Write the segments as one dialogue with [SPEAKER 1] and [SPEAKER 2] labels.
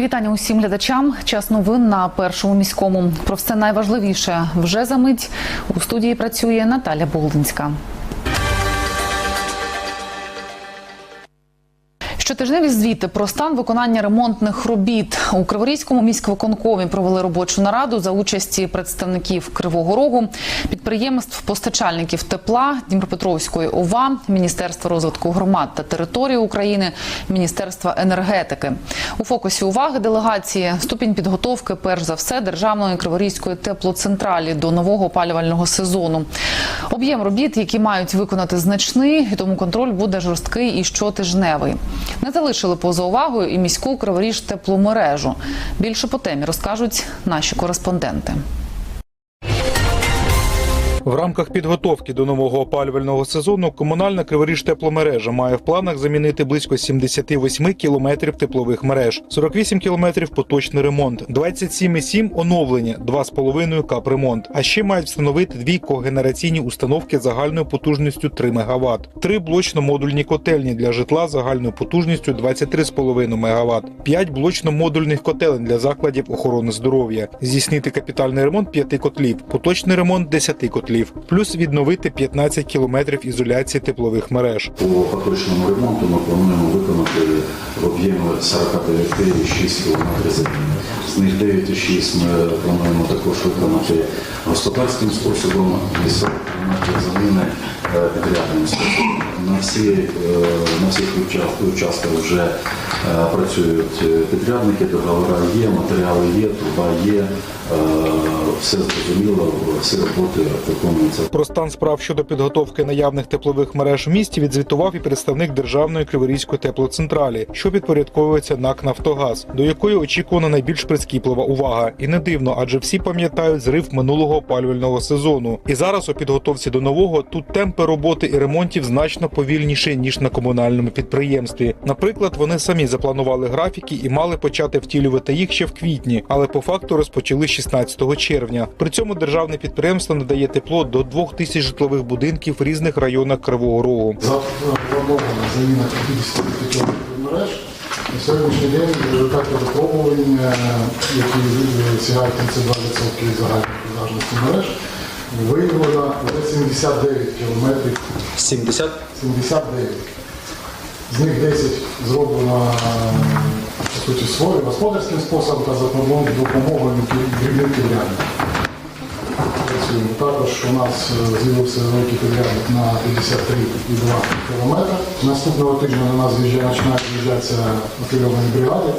[SPEAKER 1] Вітання усім глядачам. Час новин на першому міському. Про все найважливіше вже за мить у студії працює Наталя Болдинська. Щотижневі звіти про стан виконання ремонтних робіт у Криворізькому міськвиконкомі провели робочу нараду за участі представників Кривого Рогу, підприємств, постачальників тепла Дніпропетровської ОВА, Міністерства розвитку громад та території України, Міністерства енергетики. У фокусі уваги делегації ступінь підготовки, перш за все, державної Криворізької теплоцентралі до нового опалювального сезону. Об'єм робіт, які мають виконати значний, і тому контроль буде жорсткий і щотижневий. Не залишили поза увагою і міську Криворіж тепломережу. Більше по темі розкажуть наші кореспонденти.
[SPEAKER 2] В рамках підготовки до нового опалювального сезону комунальна Криворіж тепломережа має в планах замінити близько 78 кілометрів теплових мереж, 48 кілометрів поточний ремонт, 27,7 оновлення, 2,5 капремонт. А ще мають встановити дві когенераційні установки загальною потужністю 3 МВт, три блочно-модульні котельні для житла загальною потужністю 23,5 МВт, 5 блочно-модульних котелень для закладів охорони здоров'я, здійснити капітальний ремонт 5 котлів, поточний ремонт 10 котлів, плюс відновити 15 кілометрів ізоляції теплових мереж.
[SPEAKER 3] По поточному ремонту ми плануємо виконати в об'ємі 49,6 кілометрів заміни. З них 9,6 ми плануємо також виконати господарським способом і 40 км заміни підрядним. На, всі, е, на всіх участках вже е, працюють е, підрядники, договори є, матеріали є, труба є, е, все зрозуміло, всі роботи виконуються.
[SPEAKER 2] Про стан справ щодо підготовки наявних теплових мереж в місті відзвітував і представник державної Криворізької теплоцентралі, що підпорядковується НАК Нафтогаз, до якої очікувана найбільш прискіплива увага. І не дивно, адже всі пам'ятають зрив минулого опалювального сезону. І зараз у підготовці до нового тут темпи роботи і ремонтів значно повільніші ніж на комунальному підприємстві. Наприклад, вони самі запланували графіки і мали почати втілювати їх ще в квітні, але по факту розпочали 16 червня. При цьому державне підприємство надає тепло до двох тисяч житлових будинків в різних районах Кривого Рогу.
[SPEAKER 4] Запланована заміна 55 кілометрів мереж. На сьогоднішній день результати випробувань, е, які е, сягають 32% загальної продажності мереж, виявлено вже 79 кілометрів
[SPEAKER 5] 70?
[SPEAKER 4] 79. З них 10 зроблено по суті своїм господарським способом та за допомогою дрібних підрядників. Також у нас е, з'явився великий підрядник на 53,2 км. Наступного тижня до нас з'їжджає- починають з'їжджатися афільовані бригади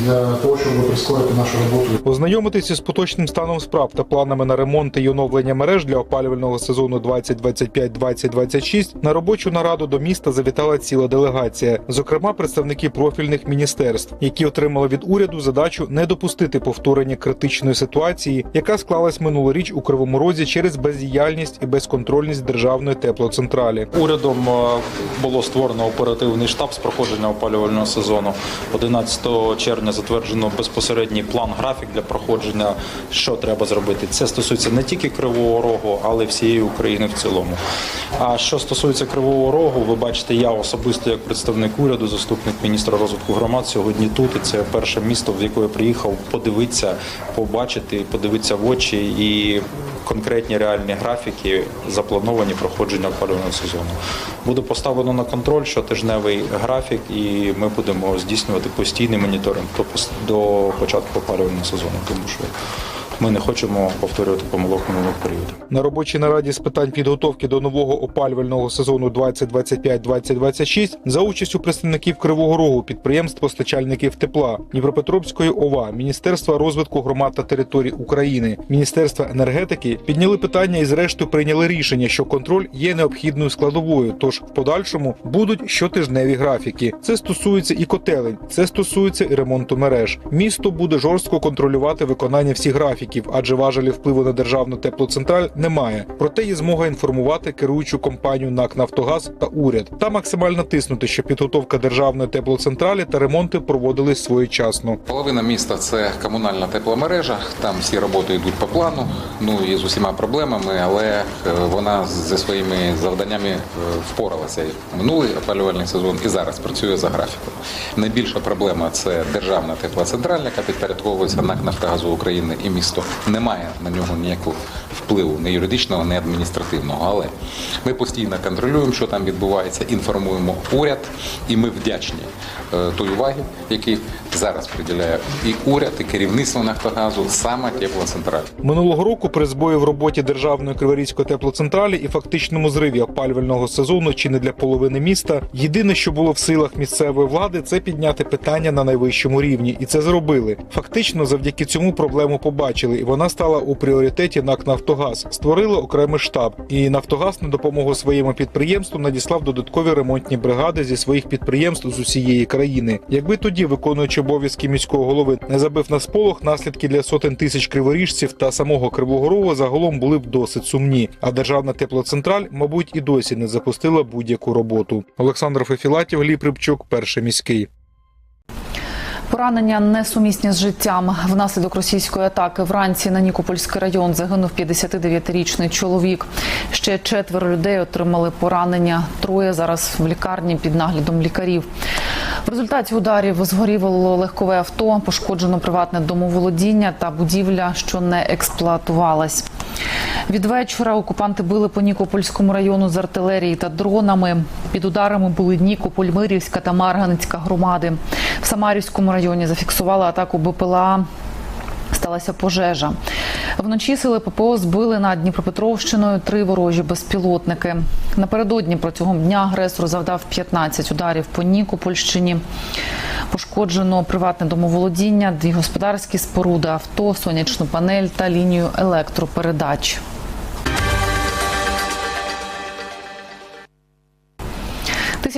[SPEAKER 4] для того, щоб прискорити нашу роботу.
[SPEAKER 2] Ознайомитися з поточним станом справ та планами на ремонт і оновлення мереж для опалювального сезону 2025-2026 на робочу нараду до міста завітала ціла делегація, зокрема представники профільних міністерств, які отримали від уряду задачу не допустити повторення критичної ситуації, яка склалась минулоріч у Кривому Розі через бездіяльність і безконтрольність державної теплоцентралі.
[SPEAKER 5] Урядом е, було створено оперативний штаб з проходження опалювального сезону. 11 червня затверджено безпосередній план графік для проходження, що треба зробити. Це стосується не тільки Кривого Рогу, але й всієї України в цілому. А що стосується Кривого Рогу, ви бачите, я особисто як представник уряду, заступник міністра розвитку громад сьогодні тут. І це перше місто, в яке приїхав подивитися, побачити, подивитися в очі і конкретні реальні графіки заплановані проходження опалювального сезону. Буде поставлено на контроль щотижневий графік, і ми будемо здійснювати постійний моніторинг до початку опалювального сезону, тому що ми не хочемо повторювати помилок минулого періоду.
[SPEAKER 2] На робочій нараді з питань підготовки до нового опалювального сезону 2025-2026 за участю представників Кривого Рогу, підприємств постачальників тепла, Дніпропетровської ОВА, Міністерства розвитку громад та територій України, Міністерства енергетики підняли питання і зрештою прийняли рішення, що контроль є необхідною складовою. Тож в подальшому будуть щотижневі графіки. Це стосується і котелень, це стосується і ремонту мереж. Місто буде жорстко контролювати виконання всіх графіків. Графіків, адже важелі впливу на державну теплоцентраль немає. Проте є змога інформувати керуючу компанію НАК Нафтогаз та уряд та максимально тиснути, щоб підготовка державної теплоцентралі та ремонти проводились своєчасно.
[SPEAKER 6] Половина міста це комунальна тепломережа. Там всі роботи йдуть по плану. Ну і з усіма проблемами, але е, вона зі своїми завданнями е, впоралася і минулий опалювальний сезон і зараз працює за графіком. Найбільша проблема це державна теплоцентраль, яка підпорядковується НАК Нафтогазу України і місто не має на нього ніякого впливу, ні юридичного, ні адміністративного. Але ми постійно контролюємо, що там відбувається, інформуємо уряд, і ми вдячні е, той уваги, який зараз приділяє і уряд, і керівництво Нафтогазу саме теплоцентраль.
[SPEAKER 2] Минулого року при збої в роботі державної криворізької теплоцентралі і фактичному зриві опалювального сезону чи не для половини міста. Єдине, що було в силах місцевої влади, це підняти питання на найвищому рівні, і це зробили. Фактично, завдяки цьому проблему побачили, і вона стала у пріоритеті НАК Нафтогаз. Створили окремий штаб, і Нафтогаз на допомогу своєму підприємству надіслав додаткові ремонтні бригади зі своїх підприємств з усієї країни. Якби тоді, виконуючи обов'язки міського голови, не забив на сполох, наслідки для сотень тисяч криворіжців та самого Кривого Рогу загалом були б досить сумні. А державна теплоцентраль, мабуть, і досі не запустила будь-яку роботу. Олександр Фефілатів, Гліб Рибчук, перший міський.
[SPEAKER 1] Поранення несумісні з життям. Внаслідок російської атаки вранці на Нікопольський район загинув 59-річний чоловік. Ще четверо людей отримали поранення. Троє зараз в лікарні під наглядом лікарів. В результаті ударів згоріло легкове авто, пошкоджено приватне домоволодіння та будівля, що не експлуатувалась. Від вечора окупанти били по Нікопольському району з артилерії та дронами. Під ударами були Нікополь, Мирівська та Марганецька громади. В Самарівському районі зафіксували атаку БПЛА. Сталася пожежа. Вночі сили ППО збили над Дніпропетровщиною три ворожі безпілотники. Напередодні протягом дня агресор завдав 15 ударів по Нікопольщині. Пошкоджено приватне домоволодіння, дві господарські споруди, авто, сонячну панель та лінію електропередач. –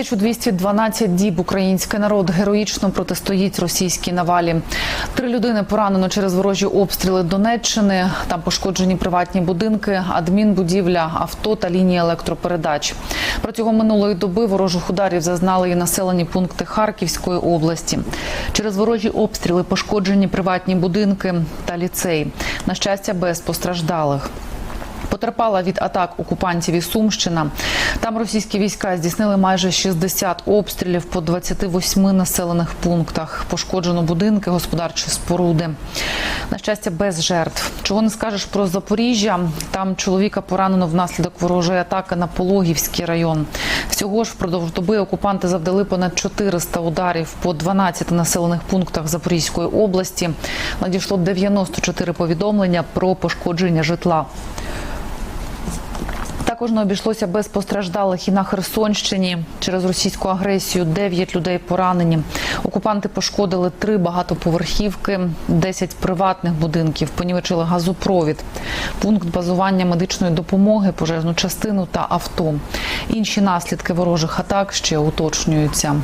[SPEAKER 1] 1212 діб український народ героїчно протистоїть російській навалі. Три людини поранено через ворожі обстріли Донеччини. Там пошкоджені приватні будинки, адмінбудівля, авто та лінії електропередач. Протягом минулої доби ворожих ударів зазнали і населені пункти Харківської області. Через ворожі обстріли пошкоджені приватні будинки та ліцей. На щастя, без постраждалих. Потерпала від атак окупантів і Сумщина. Там російські війська здійснили майже 60 обстрілів по 28 населених пунктах. Пошкоджено будинки, господарчі споруди. На щастя, без жертв. Чого не скажеш про Запоріжжя? Там чоловіка поранено внаслідок ворожої атаки на Пологівський район. Всього ж впродовж доби окупанти завдали понад 400 ударів по 12 населених пунктах Запорізької області. Надійшло 94 повідомлення про пошкодження житла. Також не обійшлося без постраждалих і на Херсонщині. Через російську агресію 9 людей поранені. Окупанти пошкодили три багатоповерхівки, 10 приватних будинків, понівечили газопровід, пункт базування медичної допомоги, пожежну частину та авто. Інші наслідки ворожих атак ще уточнюються.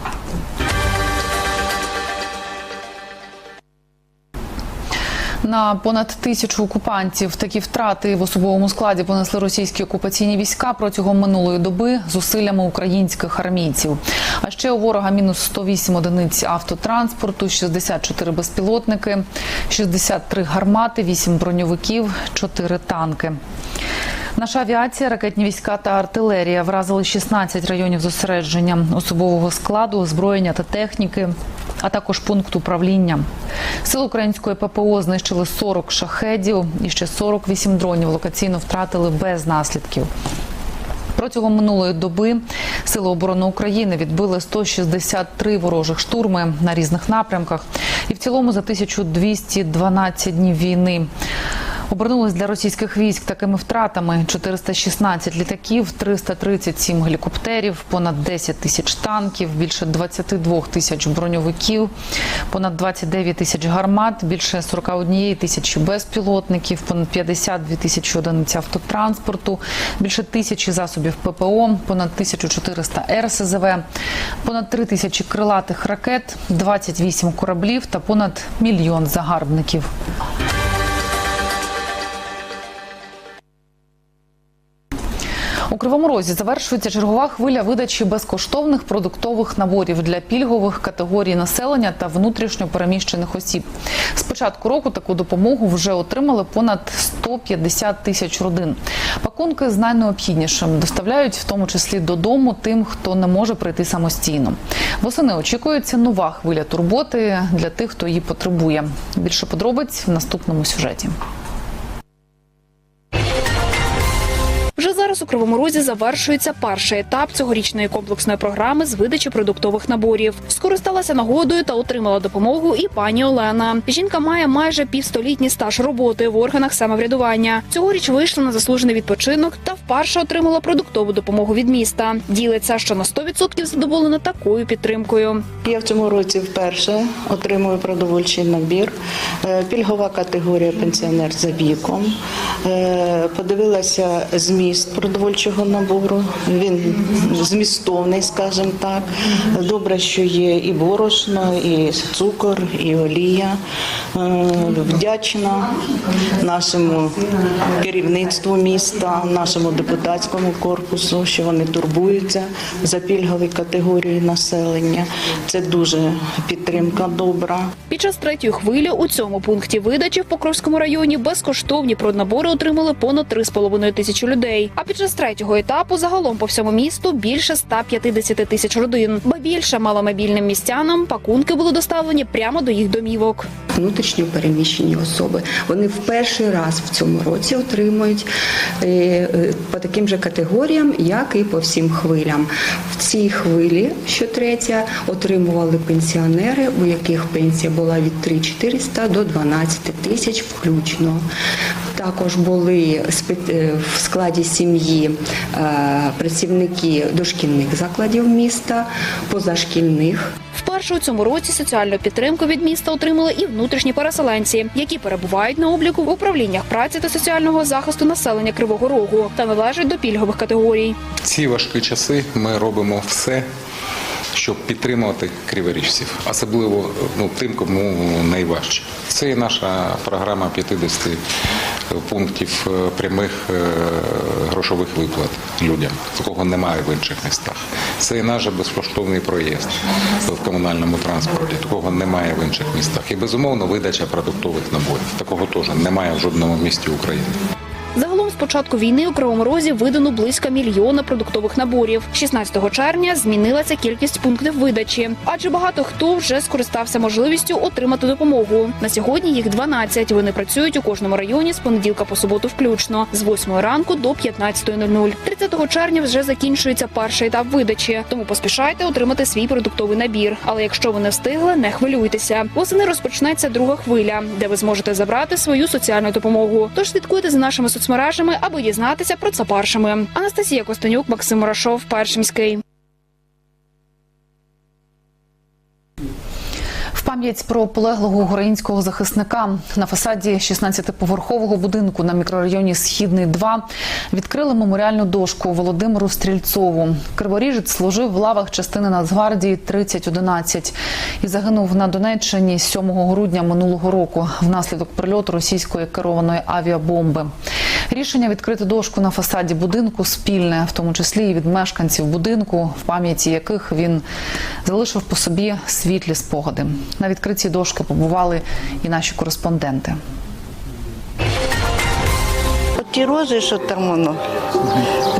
[SPEAKER 1] На понад тисячу окупантів такі втрати в особовому складі понесли російські окупаційні війська протягом минулої доби зусиллями українських армійців. А ще у ворога мінус 108 одиниць автотранспорту, 64 безпілотники, 63 гармати, 8 броньовиків, 4 танки. Наша авіація, ракетні війська та артилерія вразили 16 районів зосередження особового складу, озброєння та техніки, а також пункт управління. Сил української ППО знищили 40 шахедів і ще 48 дронів локаційно втратили без наслідків. Протягом минулої доби Сили оборони України відбили 163 ворожих штурми на різних напрямках, і в цілому за 1212 днів війни. Обернулись для російських військ такими втратами: 416 літаків, 337 гелікоптерів, понад 10 тисяч танків, більше 22 тисяч броньовиків, понад 29 тисяч гармат, більше 41 тисячі безпілотників, понад 52 тисячі одиниць автотранспорту, більше тисячі засобів ППО, понад 1400 РСЗВ, понад 3 тисячі крилатих ракет, 28 кораблів та понад мільйон загарбників. Кривому Розі завершується чергова хвиля видачі безкоштовних продуктових наборів для пільгових категорій населення та внутрішньо переміщених осіб. З початку року таку допомогу вже отримали понад 150 тисяч родин. Пакунки з найнеобхіднішим доставляють в тому числі додому тим, хто не може прийти самостійно. Восени очікується нова хвиля турботи для тих, хто її потребує. Більше подробиць в наступному сюжеті.
[SPEAKER 7] Зараз у Кривому Розі завершується перший етап цьогорічної комплексної програми з видачі продуктових наборів. Скористалася нагодою та отримала допомогу і пані Олена. Жінка має майже півстолітній стаж роботи в органах самоврядування. Цьогоріч вийшла на заслужений відпочинок та вперше отримала продуктову допомогу від міста. Ділиться, що на 100% задоволена такою підтримкою.
[SPEAKER 8] Я в цьому році вперше отримую продовольчий набір. Е, Пільгова категорія пенсіонер за віком. Е, Подивилася зміст продовольчого набору. Він змістовний, скажімо так. Добре, що є і борошно, і цукор, і олія. Е, Вдячна нашому керівництву міста, нашому депутатському корпусу, що вони турбуються за пільгові категорії населення. Це дуже підтримка добра.
[SPEAKER 7] Під час третьої хвилі у цьому пункті видачі в Покровському районі безкоштовні проднабори отримали понад 3,5 тисячі людей. А під час третього етапу загалом по всьому місту більше 150 тисяч родин. Ба більше маломобільним містянам пакунки були доставлені прямо до їх домівок.
[SPEAKER 9] внутрішньо переміщені особи. Вони в перший раз в цьому році отримують е, е, по таким же категоріям, як і по всім хвилям. В цій хвилі, що третя, отримували пенсіонери, у яких пенсія була від 3400 до 12 тисяч включно. Також були е, в складі сім'ї е, працівники дошкільних закладів міста, позашкільних.
[SPEAKER 7] Вперше у цьому році соціальну підтримку від міста отримали і внутрішні переселенці, які перебувають на обліку в управліннях праці та соціального захисту населення Кривого Рогу та належать до пільгових категорій.
[SPEAKER 6] В ці важкі часи ми робимо все, щоб підтримувати криворіжців, особливо ну, тим, кому найважче. Це і наша програма 50 пунктів е, прямих е, грошових виплат людям, такого немає в інших містах. Це і наш безкоштовний проїзд в комунальному транспорті, такого немає в інших містах. І безумовно видача продуктових наборів. Такого теж немає в жодному місті України.
[SPEAKER 7] Початку війни у Кривому Розі видано близько мільйона продуктових наборів. 16 червня змінилася кількість пунктів видачі, адже багато хто вже скористався можливістю отримати допомогу. На сьогодні їх 12. Вони працюють у кожному районі з понеділка по суботу, включно з 8 ранку до 15.00. 30 червня вже закінчується перший етап видачі, тому поспішайте отримати свій продуктовий набір. Але якщо ви не встигли, не хвилюйтеся. Восени розпочнеться друга хвиля, де ви зможете забрати свою соціальну допомогу. Тож слідкуйте за нашими соцмережами, аби дізнатися про це першими. Анастасія Костенюк, Максим Мурашов, перший міський.
[SPEAKER 1] Пам'ять про полеглого українського захисника на фасаді 16-поверхового будинку на мікрорайоні Східний 2 відкрили меморіальну дошку Володимиру Стрільцову. Криворіжець служив в лавах частини Нацгвардії 3011 і загинув на Донеччині 7 грудня минулого року внаслідок прильоту російської керованої авіабомби. Рішення відкрити дошку на фасаді будинку спільне, в тому числі і від мешканців будинку, в пам'яті яких він залишив по собі світлі спогади. На відкритті дошки побували і наші кореспонденти.
[SPEAKER 10] Ті рози, що там воно,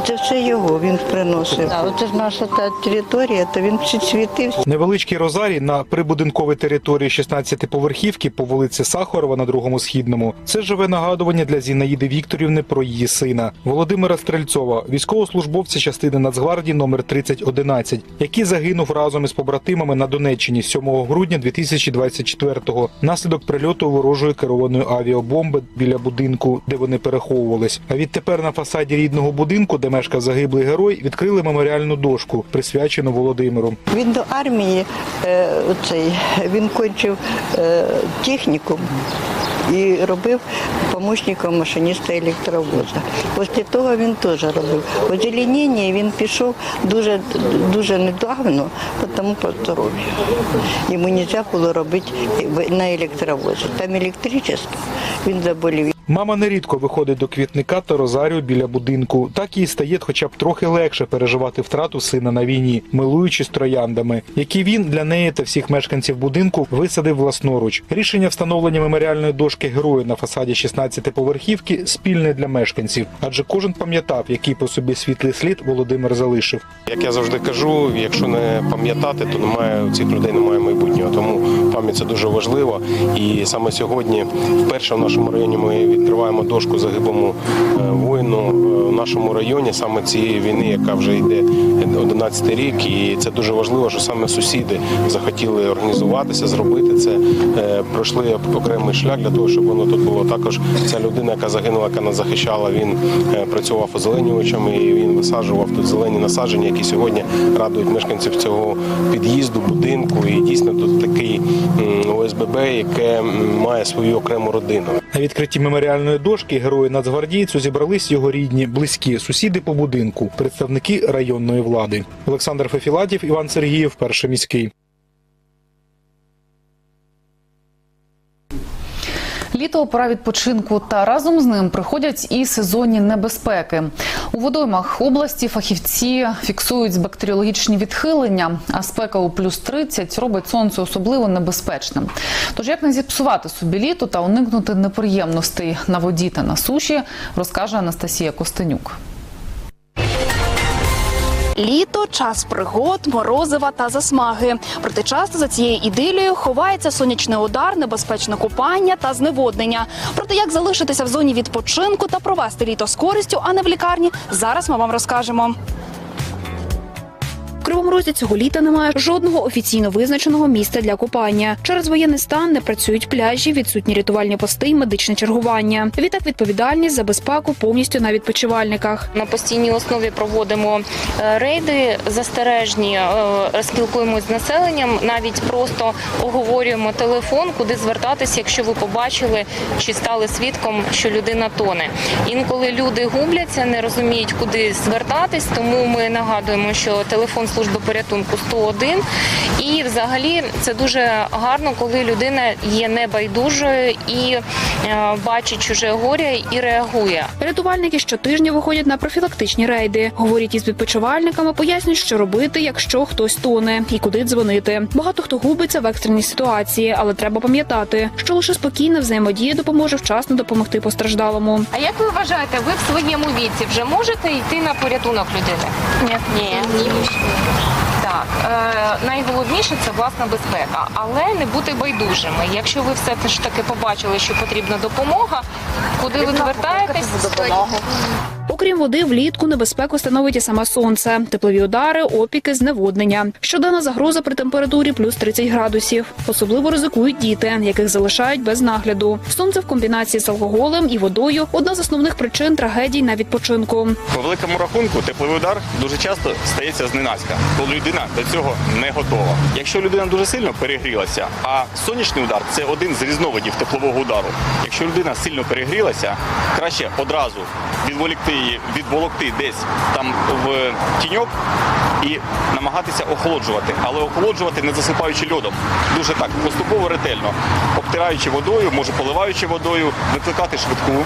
[SPEAKER 10] це все його він приносив. А оце ж наша та територія, то він всі світив.
[SPEAKER 2] Невеличкий розарій на прибудинковій території 16-поверхівки по вулиці Сахарова на другому східному. Це живе нагадування для Зінаїди Вікторівни про її сина Володимира Стрельцова, військовослужбовця частини Нацгвардії номер 3011, який загинув разом із побратимами на Донеччині 7 грудня 2024-го внаслідок прильоту ворожої керованої авіабомби біля будинку, де вони переховувались. А відтепер на фасаді рідного будинку, де мешкав загиблий герой, відкрили меморіальну дошку, присвячену Володимиру.
[SPEAKER 10] Він до армії е, цей, він кончив е, технікум і робив помощником машиніста електровоза. Після того він теж робив. Озеленіння він пішов дуже, дуже недавно, тому по здоров'ю. Йому не можна було робити на електровозі. Там електричество, він заболів.
[SPEAKER 2] Мама нерідко виходить до квітника та розарію біля будинку. Так їй стає хоча б трохи легше переживати втрату сина на війні, милуючись трояндами, які він для неї та всіх мешканців будинку висадив власноруч. Рішення встановлення меморіальної дошки герою на фасаді 16-поверхівки спільне для мешканців, адже кожен пам'ятав, який по собі світлий слід Володимир залишив.
[SPEAKER 11] Як я завжди кажу, якщо не пам'ятати, то немає у цих людей немає майбутнього. Тому пам'ять це дуже важливо. І саме сьогодні, вперше в нашому районі, ми відкриваємо дошку загиблому е, воїну е, в нашому районі, саме цієї війни, яка вже йде 11 рік. І це дуже важливо, що саме сусіди захотіли організуватися, зробити це. Е, Пройшли окремий шлях для того, щоб воно тут було. Також ця людина, яка загинула, яка нас захищала, він працював озеленювачем і він висаджував тут зелені насадження, які сьогодні радують мешканців цього під'їзду, будинку. І дійсно тут такий ОСББ, яке має свою окрему родину.
[SPEAKER 2] На відкритті меморіальної дошки герої нацгвардійцю зібрались його рідні, близькі, сусіди по будинку, представники районної влади. Олександр Фефілатів, Іван Сергіїв, перший міський.
[SPEAKER 1] Літо пора відпочинку та разом з ним приходять і сезонні небезпеки. У водоймах області фахівці фіксують бактеріологічні відхилення, а спека у плюс 30 робить сонце особливо небезпечним. Тож як не зіпсувати собі літо та уникнути неприємностей на воді та на суші, розкаже Анастасія Костенюк.
[SPEAKER 7] Літо час пригод, морозива та засмаги. Проте часто за цією ідилією ховається сонячний удар, небезпечне купання та зневоднення. Проте як залишитися в зоні відпочинку та провести літо з користю, а не в лікарні, зараз ми вам розкажемо. Кривому Розі цього літа немає жодного офіційно визначеного місця для купання. Через воєнний стан не працюють пляжі, відсутні рятувальні пости і медичне чергування. Відтак відповідальність за безпеку повністю на відпочивальниках.
[SPEAKER 12] На постійній основі проводимо е, рейди застережні, е, спілкуємось з населенням, навіть просто оговорюємо телефон, куди звертатися, якщо ви побачили чи стали свідком, що людина тоне. Інколи люди губляться, не розуміють, куди звертатись, тому ми нагадуємо, що телефон служби порятунку 101. І взагалі це дуже гарно, коли людина є небайдужою і е, бачить чуже горе і реагує.
[SPEAKER 7] Рятувальники щотижня виходять на профілактичні рейди. Говорять із відпочивальниками, пояснюють, що робити, якщо хтось тоне, і куди дзвонити. Багато хто губиться в екстреній ситуації, але треба пам'ятати, що лише спокійна взаємодія допоможе вчасно допомогти постраждалому.
[SPEAKER 12] А як ви вважаєте, ви в своєму віці вже можете йти на порятунок людини? Ні. Ні. Так, е, найголовніше це власна безпека, але не бути байдужими. Якщо ви все ж таки побачили, що потрібна допомога, куди ви звертаєтесь?
[SPEAKER 7] Окрім води, влітку небезпеку становить і саме сонце, теплові удари, опіки, зневоднення. Щоденна загроза при температурі плюс 30 градусів. Особливо ризикують діти, яких залишають без нагляду. Сонце в комбінації з алкоголем і водою одна з основних причин трагедій на відпочинку.
[SPEAKER 13] По великому рахунку тепловий удар дуже часто стається зненацька, коли людина до цього не готова. Якщо людина дуже сильно перегрілася, а сонячний удар це один з різновидів теплового удару. Якщо людина сильно перегрілася, краще одразу відволікти її, відволокти десь там в тіньок і намагатися охолоджувати, але охолоджувати не засипаючи льодом. Дуже так поступово ретельно, обтираючи водою, може поливаючи водою, викликати швидку.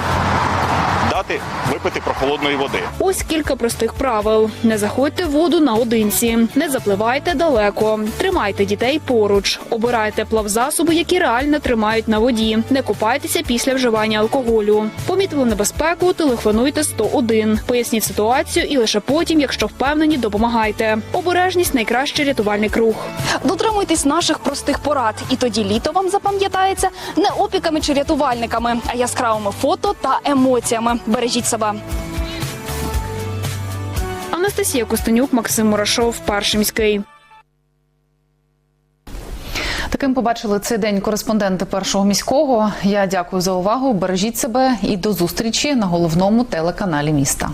[SPEAKER 13] Дати випити прохолодної води.
[SPEAKER 7] Ось кілька простих правил: не заходьте в воду наодинці, не запливайте далеко, тримайте дітей поруч, обирайте плавзасоби, які реально тримають на воді. Не купайтеся після вживання алкоголю. Помітили небезпеку, телефонуйте 101. Поясніть ситуацію і лише потім, якщо впевнені, допомагайте. Обережність найкращий рятувальний круг. Дотримуйтесь наших простих порад, і тоді літо вам запам'ятається не опіками чи рятувальниками, а яскравими фото та емоціями. Бережіть себе. Анастасія Костенюк, Максим Мурашов, Паршимський.
[SPEAKER 1] Таким побачили цей день кореспонденти першого міського. Я дякую за увагу. Бережіть себе і до зустрічі на головному телеканалі міста.